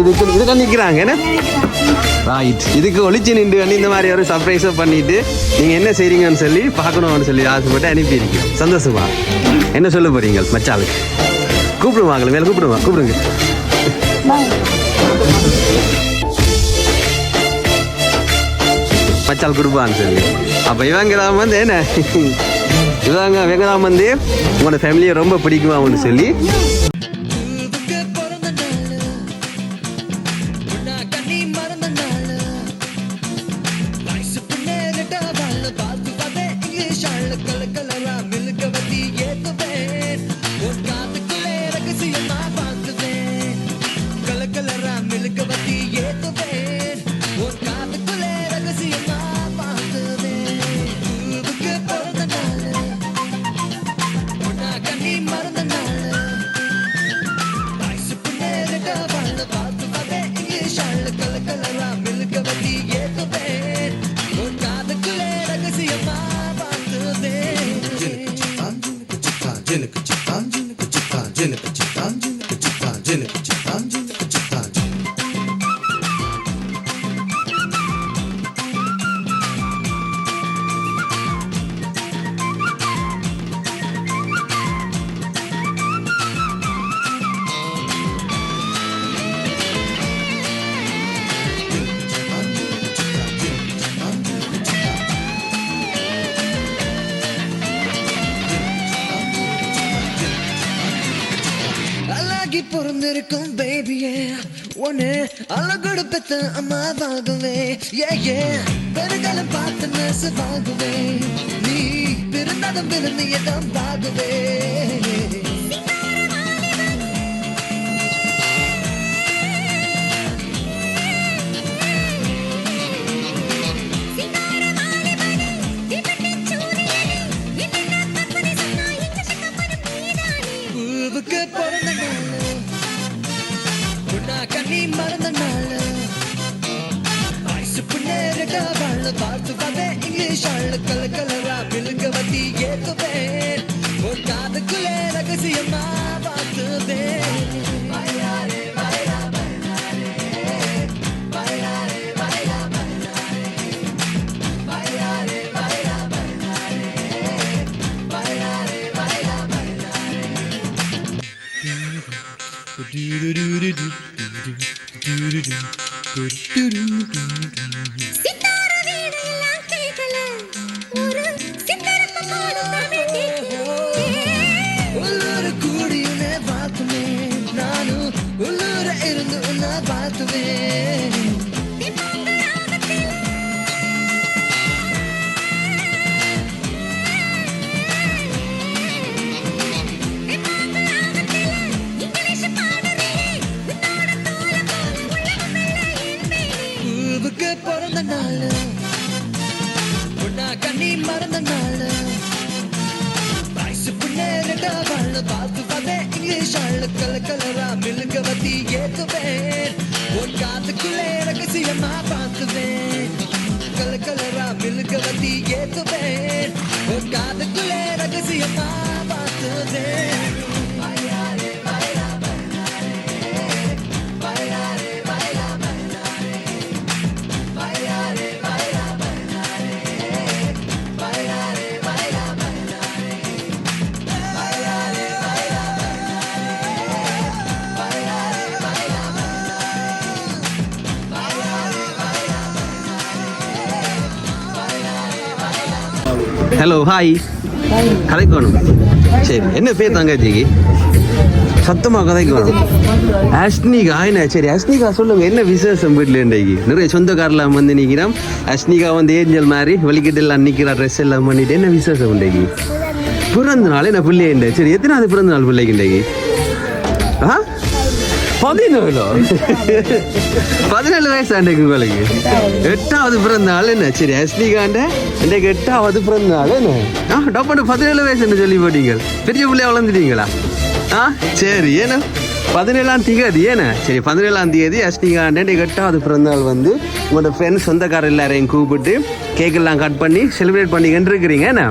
இதுக்கு இதுக்கு நிற்கிறாங்க என்ன? ரைட் இதுக்கு ஒளிச்சு நின்று வந்து இந்த மாதிரி ஒரு சர்ப்ரைஸை பண்ணிட்டு நீங்கள் என்ன செய்றீங்கன்னு சொல்லி பார்க்கணும்னு சொல்லி ஆசைப்பட்டு அனுப்பியிருக்கோம் சந்தோஷமா? என்ன சொல்ல போறீங்க மச்சாளுக்கு? கூப்பிடுவாங்களே மேலே கூப்பிடுவாங்க கூப்பிடுங்க. மச்சால் கொடுப்பான்னு சொல்லி. அப்போ இவங்க வந்து என்ன? இவங்க இவங்க வந்து உங்களோட ஃபேமிலியை ரொம்ப பிடிக்குமான்னு சொல்லி அழகி பிறந்திருக்கும் பேபியே ஒன்னு அழகோடு பெத்த அம்மாவாகவே. ஏ ஏ பெருங்கலம் பார்த்து நெசவாகவே. நீ பிறந்ததும் பிறந்து இடம் வாகவே. फालतू बातें इंग्लिश अर्ण कल कल बिलगवती ये तो बेर वो काद खुले रगसी माँ बात दे do do do do do do do do do do vai, vai, tu. ഷാൾ കലകലറ മിൽകവതി ഏതുവേ ഒക്കാത്ത കുലേ രഹസ്യമാ പാത്തുവേ കലകലറ മിൽകവതി ഏതുവേ ஹலோ ஹாய் கதைக்கணும் சரி என்ன பேர் தங்கச்சிக்கு? சத்தமாக கதைக்கு வேணும் அஷ்னிகா என்ன? சரி அஷ்னிகா சொல்லுங்க என்ன விசேஷம் வீட்டில் இன்றைக்கு? நிறைய சொந்தக்காரெல்லாம் வந்து நிற்கிறோம் அஷ்னிகா வந்து ஏஞ்சல் மாதிரி வலிக்கிட்டு எல்லாம் நிற்கிறா ட்ரெஸ் எல்லாம் பண்ணிட்டு என்ன விசேஷம் இன்றைக்கு? பிறந்த நாள் என்ன பிள்ளை சரி எத்தனாவது பிறந்த நாள் பிள்ளைக்கு இன்றைக்கு? ஆ? பதினேழு பதினேழு வயசு அன்றைக்கு உங்களுக்கு. எட்டாவது பிறந்த நாள் என்ன? சரி அஸ்னிகாண்ட இன்றைக்கு எட்டாவது பிறந்த நாள் என்ன? ஆ டப்பாண்டு பதினேழு வயசு என்ன சொல்லி போட்டீங்க? பெரிய பிள்ளையா வளர்ந்துட்டீங்களா? ஆ சரி ஏன்னா பதினேழாம் தேதி ஏன்னா? சரி பதினேழாம் தேதி அஷ்னிகாண்டன் எட்டாவது பிறந்தநாள் வந்து உங்களோட ஃப்ரெண்ட்ஸ் சொந்தக்காரர் எல்லாரையும் கூப்பிட்டு கேக்கெல்லாம் கட் பண்ணி செலிப்ரேட் பண்ணிக்கிட்டு இருக்கிறீங்க என்ன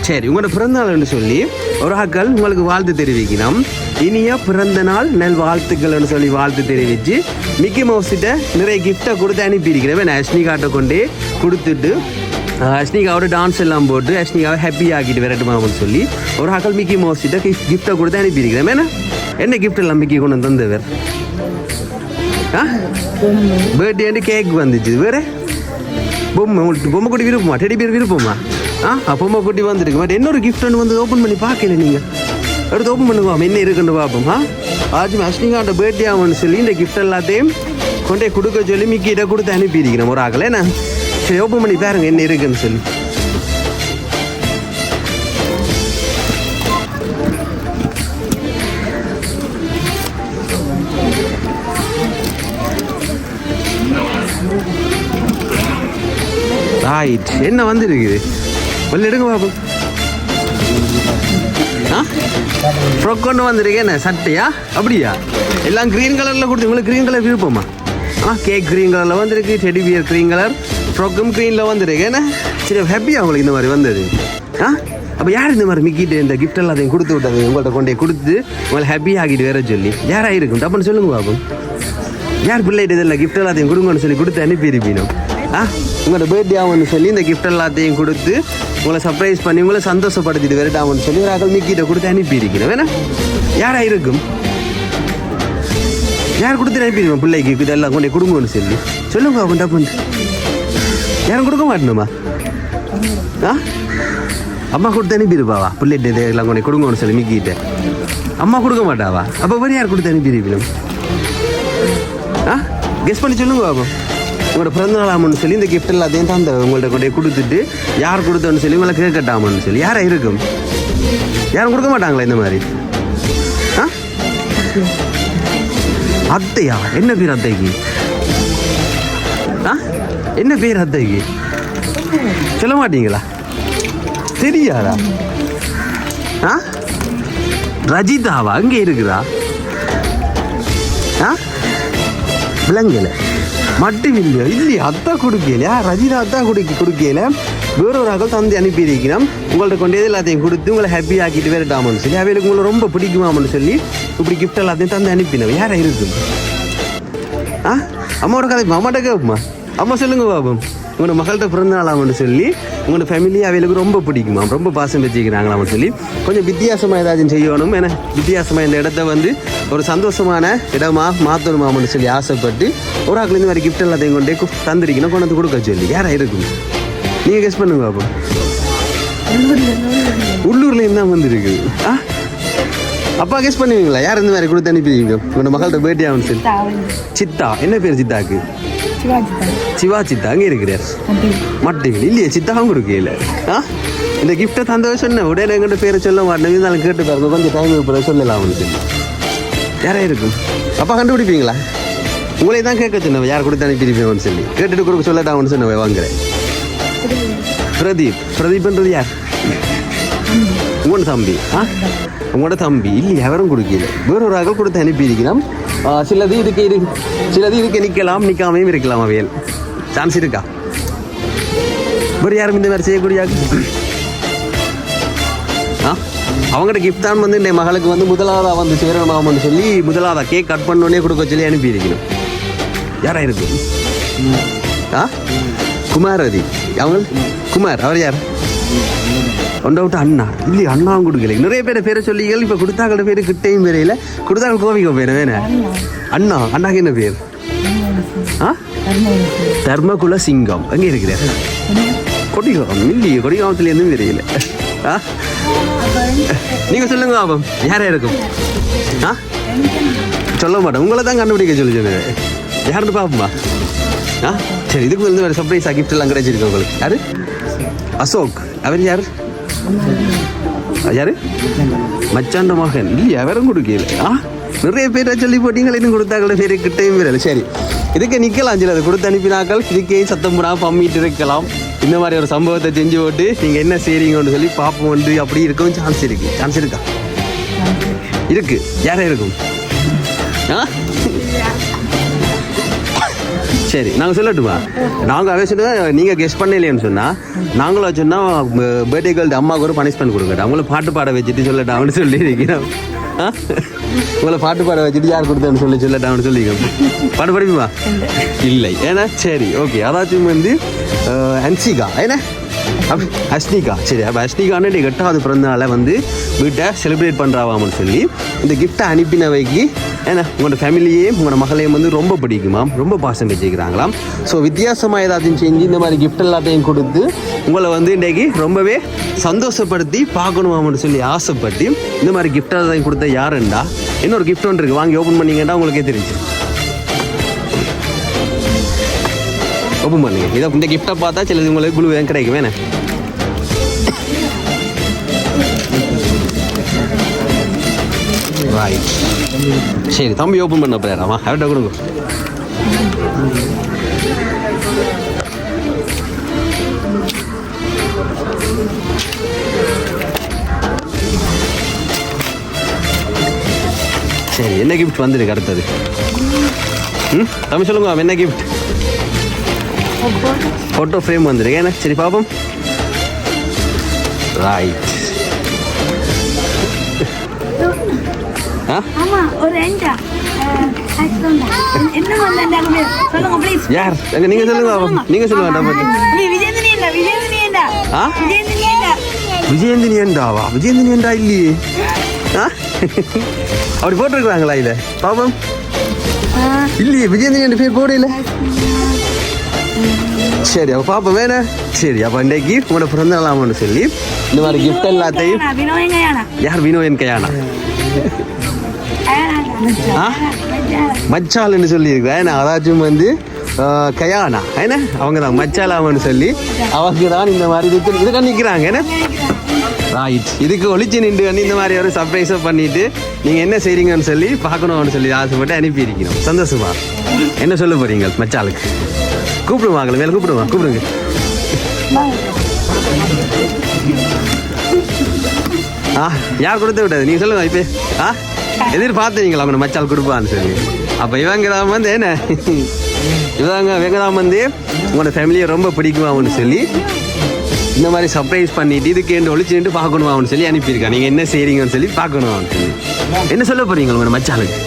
சரி உங்களோட பிறந்தநாள்னு சொல்லி ஒரு ஆக்கள் உங்களுக்கு வாழ்த்து தெரிவிக்கணும். இனிய பிறந்த நாள் நல் வாழ்த்துக்கள்னு சொல்லி வாழ்த்து தெரிவித்து மிக்கி மவுஸ்கிட்ட நிறைய கிஃப்டை கொடுத்து அனுப்பியிருக்கிறேன் அஷ்னிகாட்டை கொண்டே கொடுத்துட்டு அஷ்னிகாவோட டான்ஸ் எல்லாம் போட்டு அஷ்னிகாவை ஹாப்பி ஆக்கிட்டு அப்படின்னு சொல்லி ஒரு ஆக்கள் மிக்கி மவுஸ் கிட்ட கிஃப்டை கொடுத்து அனுப்பியிருக்கிறேன். என்ன என்ன கிஃப்ட் எல்லாம் மிக்கி கொண்டு வந்து தந்தவர்? ஆ? பர்த்டே கேக் வந்துச்சு. வேற? பொம்மை உங்களுக்கு பொம்மை குட்டி விருப்பமா? டெடி பேர் விருப்பமா? ஆ? ஆ, பொம்மை குட்டி வந்துருக்கு. பட் இன்னொரு கிஃப்ட் ஒன்று வந்து ஓப்பன் பண்ணி பார்க்கல நீங்கள் எடுத்து ஓப்பன் பண்ணுவா என்ன இருக்குன்னு பார்ப்போம் ஆ? ஆச்சும் அஷ்னிகாண்ட பர்த்டே ஆகும்னு சொல்லி இந்த கிஃப்ட் எல்லாத்தையும் கொண்டே கொடுக்க சொல்லி மிக்கிட்ட கொடுத்து அனுப்பியிருக்கிறேன். ஒரு ஆகலை என்ன? சரி ஓப்பன் பண்ணி பாருங்க என்ன இருக்குன்னு சொல்லி ரைட் என்ன வந்துருக்குது? வெளில எடுங்க பாபு. ஆ? ஃப்ரொக் கொண்டு வந்திருக்கேன் என்ன? சட்டையா? அப்படியா? எல்லாம் க்ரீன் கலரில் கொடுத்து உங்களுக்கு க்ரீன் கலர் விருப்பமா? ஆ கேக் க்ரீன் கலரில் வந்திருக்கு டெடி பியர் க்ரீன் கலர் ஃப்ரொக்கும் க்ரீனில் வந்திருக்கு. என்ன? சரி ஹாப்பியாக உங்களுக்கு இந்த மாதிரி வந்தது? ஆ? அப்போ யார் இந்த மாதிரி மிக்கிட்டு இந்த கிஃப்ட் எல்லாத்தையும் கொடுத்து விட்டது? உங்கள்கிட்ட கொண்டே கொடுத்து உங்களை ஹாப்பி ஆகிட்டு வேற சொல்லி. யாராக இருக்கும்? டப்புன்னு சொல்லுங்க பாபு. யார் பிள்ளைகிட்ட இதில் கிஃப்ட் எல்லாத்தையும் கொடுங்கன்னு சொல்லி கொடுத்து அனுப்பியிருப்பீனோ? ஆ? உங்களோட பர்த்டே ஆகும்னு சொல்லி இந்த கிஃப்ட் எல்லாத்தையும் கொடுத்து உங்களை சர்ப்ரைஸ் பண்ணி உங்களை சந்தோஷப்படுத்திட்டு வரட்டாமன்னு சொல்லி ஒரு அகல் மிக்கிட்ட கொடுத்து அனுப்பியிருக்கிறேன் வேணா யாராக இருக்கும்? யார் கொடுத்து அனுப்பிடுவோம் பிள்ளைக்கு? இதெல்லாம் கொண்டு போய் கொடுங்கன்னு சொல்லி. சொல்லுங்க அவங்க டப்புன்னு யாரும் கொடுக்க மாட்டணுமா ஆ? அம்மா கொடுத்து அனுப்பியிருப்பாவா? பிள்ளைகிட்ட இதெல்லாம் கொண்டு போய் கொடுங்கன்னு சொல்லி மிக்கிட்ட. அம்மா கொடுக்க மாட்டாவா? அப்போ வேறு யார் கொடுத்து அனுப்பிடுவீங்க ஆ? கெஸ் பண்ணி சொல்லுங்க பாபா. உங்களோட பிறந்தநாளாமன்னு சொல்லி இந்த கிஃப்ட் எல்லாத்தையும் தந்த உங்கள்ட்ட கொண்டே கொடுத்துட்டு யார் கொடுத்தோன்னு சொல்லி உங்களை கேட்கட்டாமன்னு சொல்லி. யாரை இருக்கும் யாரும் கொடுக்க மாட்டாங்களா இந்த மாதிரி? ஆ? அத்தையா? என்ன பேர் அத்தைக்கு? ஆ? என்ன பேர் அத்தைக்கு? சொல்ல மாட்டீங்களா? தெரியாதா? ஆ? ரஜிதாவா? அங்கே இருக்குதா? ஆ? விளங்கல மட்டும் இல்லையோ இல்லையா அத்தா கொடுக்கலையா? ரஜினா அத்தா கொடுக்க கொடுக்கல. வேற ஒரு ஆக்கள் தந்தை அனுப்பியிருக்கிறோம் உங்கள்ட்ட கொண்டு எல்லாத்தையும் கொடுத்து உங்களை ஹாப்பி ஆக்கிட்டு வரட்டாமன்னு சொல்லி அவைகளுக்கு உங்களை ரொம்ப பிடிக்குமாமனு சொல்லி இப்படி கிஃப்ட் எல்லாத்தையும் தந்து அனுப்பினோம் யாரை இருக்கும் ஆ? அம்மாவோட கதை அம்மாட்ட கேட்போமா? அம்மா சொல்லுங்க பாபம் உங்களோட மகள்கிட்ட பிறந்த நாளாமன்னு சொல்லி உங்களோட ஃபேமிலி அவைகளுக்கு ரொம்ப பிடிக்குமா? ரொம்ப பாசம் வச்சுக்கிறாங்களாம்னு சொல்லி கொஞ்சம் வித்தியாசமாக ஏதாச்சும் செய்யணும். ஏன்னா வித்தியாசமாக இந்த இடத்த வந்து ஒரு சந்தோஷமான இடமா மாற்றணுமாமன்னு சொல்லி ஆசைப்பட்டு ஒரு ஆக்கள் இந்த மாதிரி கிஃப்ட் எல்லாத்தையும் கொண்டே தந்திருக்கணும் கொண்டு வந்து கொடுக்க சொல்லி. யாரா இருக்கும்? நீங்கள் கெஸ் பண்ணுங்க பாப்போம் உள்ளூர்ல இருந்தா வந்திருக்கு? ஆ? அப்பா கெஸ் பண்ணுவீங்களா? யார் இந்த மாதிரி கொடுத்து அனுப்பிடுவீங்க உங்களோட மகள்கிட்ட பர்த்டே ஆகும் சொல்லி. சித்தா. என்ன பேர் சித்தாக்கு? சிவா சித்தா அங்கே இருக்கிறார். மாட்டீங்க இல்லையே சித்தாவும் கொடுக்கல. ஆ? இந்த கிஃப்ட்டை தந்தவ சொன்னேன் உடனே எங்கிட்ட பேரை சொல்ல மாட்டேன். இருந்தாலும் கேட்டு பாருங்க. கொஞ்சம் டைம் இப்போ சொல்லலாம்னு சொல்லி யாரா இருக்கும் அப்பா கண்டுபிடிப்பீங்களா? உங்களே தான் கேட்க சொன்னவ யார் கொடுத்து அனுப்பியிருப்பீங்கன்னு சொல்லி. கேட்டுட்டு கொடுக்க சொல்லட்டாம்னு சொன்னவ வாங்குறேன் பிரதீப். பிரதீப்ன்றது யார்? உங்களோட தம்பி. ஆ? உங்களோட தம்பி. இல்லை எவரும் கொடுக்கல. வேற ஒரு ஆக்கள் கொடுத்து அனுப்பியிருக்கிறோம் ஆ, சிலது இதுக்கு இரு சிலது இதுக்கு நிற்கலாம் நிற்காமையும் இருக்கலாம் அவையல். சான்ஸ் இருக்கா? வேறு யாரும் இந்த மாதிரி செய்யக்கூடிய ஆ? அவங்கள்ட்ட கிஃப்ட் தான் வந்து என் மகளுக்கு வந்து முதலாவதாக வந்து சேரணுமாமன்னு சொல்லி முதலாவதாக கேக் கட் பண்ணோடனே கொடுக்க சொல்லி அனுப்பியிருக்கணும் யாராக இருக்கு? ஆ? குமாரதி. அவங்க குமார். அவர் யார்? ஒன்றை விட்டு அண்ணா. இல்லையா அண்ணாவும் கொடுக்கல. நிறைய பேரை பேரை சொல்லிகள் இப்போ கொடுத்தாங்களோட பேர் கிட்டையும் பேரையில் கொடுத்தாங்க கோவிக்க பேர் வேணே. அண்ணா அண்ணாக்கு என்ன பேர்? ஆ? தர்மகுல சிங்கம். எங்கே இருக்கிறார் கொடிகாம் இல்லையே கொடிகாமத்துலேருந்தும் தெரியல ஆ? நீங்க சொல்லுங்க பாபம் யாரா இருக்கும்? ஆ? சொல்ல மாட்டேன். உங்களை தான் கண்டுபிடிக்க சொல்லி சொன்னேன். யாருன்னு பாப்போமா? ஆ? சரி இதுக்கு வந்து வேறு சர்ப்ரைஸ் கிஃப்ட் எல்லாம் கிடைச்சிருக்கு உங்களுக்கு. யார்? அசோக். அவர் யார்? யாரு? மச்சாண்ட மகன். இல்லையா அவரும் கொடுக்கல. ஆ? நிறைய பேரை சொல்லி போட்டீங்களே இன்னும் கொடுத்தாங்களே பேரு கிட்டையும் பேரல சரி. இதுக்கு நிற்கலாம் சில அதை கொடுத்து அனுப்பினாக்கள். இதுக்கே சத்தம் போடாம பம்மிட்டு இருக்கலாம். இந்த மாதிரி ஒரு சம்பவத்தை செஞ்சு போட்டு நீங்கள் என்ன செய்றீங்கன்னு சொல்லி பாப்போம் வந்து அப்படி இருக்கவும் சான்ஸ் இருக்கு. சான்ஸ் இருக்கா? இருக்கு. யாரே இருக்கும்? ஆ? சரி நாங்கள் சொல்லட்டுமா? நாங்கள் அவன் சொன்னா நீங்கள் கெஸ்ட் பண்ணலையேன்னு சொன்னால் நாங்களும் சொன்னால் பர்த்டே கேர்ள் அம்மாவுக்கு ஒரு பனிஷ்மெண்ட் கொடுக்கட்டும். அவங்கள பாட்டு பாட வச்சுட்டு சொல்லட்டா சொல்லி இருக்கிறோம் ஆ? உங்களை பாட்டு பாட வச்சுட்டு யார் கொடுத்தேன்னு சொல்லி சொல்லட்டா சொல்லிக்கோங்க பாட்டு படிப்புமா? இல்லை. ஏன்னா சரி ஓகே அதாச்சும் வந்து ஹன்சிகா அன்சிகா. ஏன்னா அஸ்னிகா சரி அப்போ அஸ்னிகான்னு எட்டாவது பிறந்தநாளை வந்து வீட்டை செலிப்ரேட் பண்ணுறாவாமன்னு சொல்லி இந்த கிஃப்ட்டை அனுப்பினவைக்கு ஏன்னா உங்களோட ஃபேமிலியையும் உங்களோட மகளையும் வந்து ரொம்ப பிடிக்குமாம் ரொம்ப பாசம் வச்சுக்கிறாங்களாம் ஸோ வித்தியாசமாக ஏதாச்சும் செஞ்சு இந்த மாதிரி கிஃப்ட் எல்லாத்தையும் கொடுத்து உங்களை வந்து இன்றைக்கு ரொம்பவே சந்தோஷப்படுத்தி பார்க்கணுமாம்னு சொல்லி ஆசைப்பட்டு இந்த மாதிரி கிஃப்ட் எல்லாத்தையும் கொடுத்த யாருண்டா? இன்னொரு கிஃப்ட் ஒன்று இருக்குது வாங்கி ஓப்பன் பண்ணீங்கன்னா உங்களுக்கே தெரிஞ்சு. ஓப்பன் பண்ணுங்க. இதை இந்த கிஃப்ட்டை பார்த்தா சிலது உங்களுக்கு குழு கிடைக்கும். வேணே ரைட் சரி தம்பி ஓப்பன் பண்ண போயிடறாமா அவர்கிட்ட கொடுங்க சரி என்ன கிஃப்ட் வந்திருக்கு அடுத்தது ம் தம்பி சொல்லுங்க என்ன கிஃப்ட் ஃபோட்டோ ஃப்ரேம் வந்திருக்கு என்ன சரி பாப்போம் ப்ளீஸ் யார்? நீங்க சொல்லுங்க. நீங்க சொல்லுங்க விஜயந்தினி என்றாவா விஜயந்தினி என்றா இல்லையே? ஆ? அப்படி போட்டிருக்கிறாங்களா இத? பாப்போம். இல்லையே விஜயந்தினி என்ற பேர் போடல. சரி அப்ப பாப்போம் வேணா சரி அப்ப இன்றைக்கு உங்களோட பிறந்த நாளாமன்னு சொல்லி இந்த மாதிரி கிஃப்ட் எல்லாத்தையும் யார் வினோயன் கையானா? மச்சால்னு சொல்லியிருக்கிறேன் ஏன்னா அதாச்சும் வந்து கயானா என்ன அவங்க தான் மச்சாலாமன்னு சொல்லி அவங்க தான் இந்த மாதிரி இதுக்கு இதுக்கு நிற்கிறாங்க என்ன ரைட் இதுக்கு ஒளிச்சு நின்று வந்து இந்த மாதிரி ஒரு சர்ப்ரைஸை பண்ணிட்டு நீங்கள் என்ன செய்றீங்கன்னு சொல்லி பார்க்கணும்னு சொல்லி ஆசைப்பட்டு அனுப்பியிருக்கிறோம் சந்தோஷமா என்ன சொல்ல போறீங்க மச்சாளுக்கு கூப்பிடுவாங்களே மேலே கூப்பிடுவா கூப்பிடுங்க. ஆ யார் கொடுத்து விட்டது? நீங்கள் சொல்லுங்க இப்போ ஆ எதிர்பார்த்தீங்களா அவங்க மச்சால் கொடுப்பான்னு சொல்லி? அப்போ இவங்க தான் வந்து என்ன? இவங்க இவங்க தான் வந்து உங்களோட ஃபேமிலியை ரொம்ப பிடிக்குமான்னு சொல்லி இந்த மாதிரி சர்ப்ரைஸ் பண்ணிட்டு இதுக்கு என்று ஒழிச்சுட்டு பார்க்கணுமான்னு சொல்லி அனுப்பியிருக்கா. நீங்கள் என்ன செய்றீங்கன்னு சொல்லி பார்க்கணுமான்னு சொல்லி. என்ன சொல்ல போறீங்க உங்களோட மச்சாளுக்கு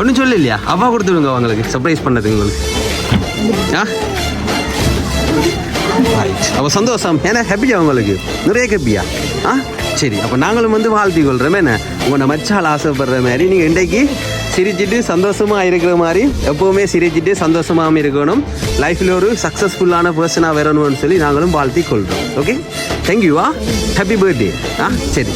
ஒன்றும் சொல்ல இல்லையா அப்பா கொடுத்துடுங்க அவங்களுக்கு சர்ப்ரைஸ் ஆ ரைட் அப்போ சந்தோஷம். ஏன்னா ஹாப்பியா உங்களுக்கு? நிறைய ஹாப்பியா ஆ? சரி அப்போ நாங்களும் வந்து வாழ்த்தி கொள்கிறோம் என்ன? உங்களை மச்சால் ஆசைப்படுற மாதிரி நீங்கள் இன்றைக்கு சிரிச்சிட்டு சந்தோஷமா இருக்கிற மாதிரி எப்போவுமே சிரிச்சுட்டு சந்தோஷமாகவும் இருக்கணும். லைஃப்பில் ஒரு சக்ஸஸ்ஃபுல்லான பர்சனாக வரணும்னு சொல்லி நாங்களும் வாழ்த்தி கொள்கிறோம் ஓகே தேங்க்யூவா ஹாப்பி பர்த்டே ஆ? சரி.